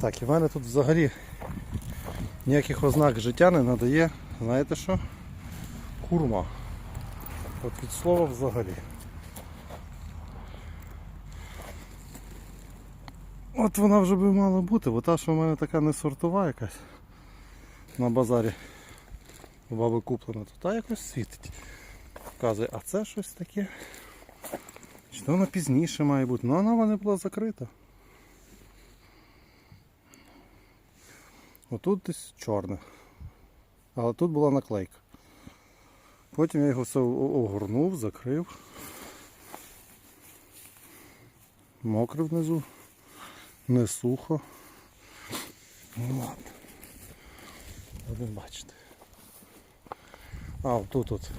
Так, і в мене тут взагалі ніяких ознак життя не надає, знаєте що? Курма. От від слова взагалі. От вона вже би мала бути, бо та, що в мене така не сортова якась на базарі у баби куплена, то та якось світить. Вказує, а це щось таке. Чи то вона пізніше має бути? Ну вона мене була закрита. Отут десь чорне. Але тут була наклейка. Потім я його все огорнув, закрив. Мокре внизу. Не сухо. Ну ладно. Будемо бачити. А, тут от.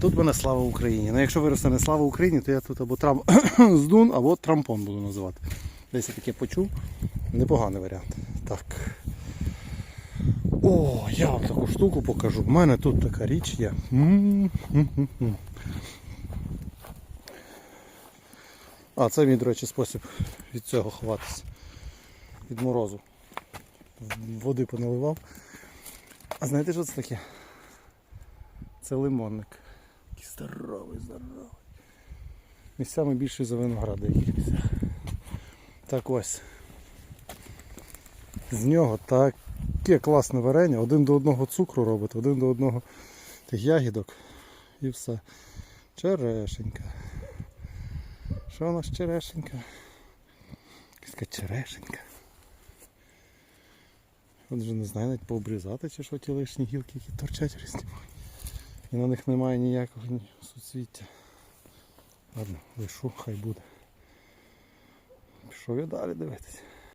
Тут мене слава Україні. Ну якщо виросте не слава Україні, то я тут або трам... здун, або трампон буду називати. Десь я таке почув. Непоганий варіант. Так. О, я вам таку штуку покажу. У мене тут така річ є. А, це мій, до речі, спосіб від цього ховатися. Від морозу. Води поналивав. А знаєте, що це таке? Це лимонник. Такий здоровий, здоровий. Місцями більший за виноград в деяких місцях. Так ось. З нього таке класне варення, один до одного цукру робить, один до одного тих ягідок і все. Черешенька. Що у нас черешенька? Якась черешенька. От вже не знаю, навіть пообрізати чи що ті лишні гілки, які торчать різні. І на них немає ніякого ні суцвіття. Ладно, лишу, хай буде. Пішов я далі дивитися.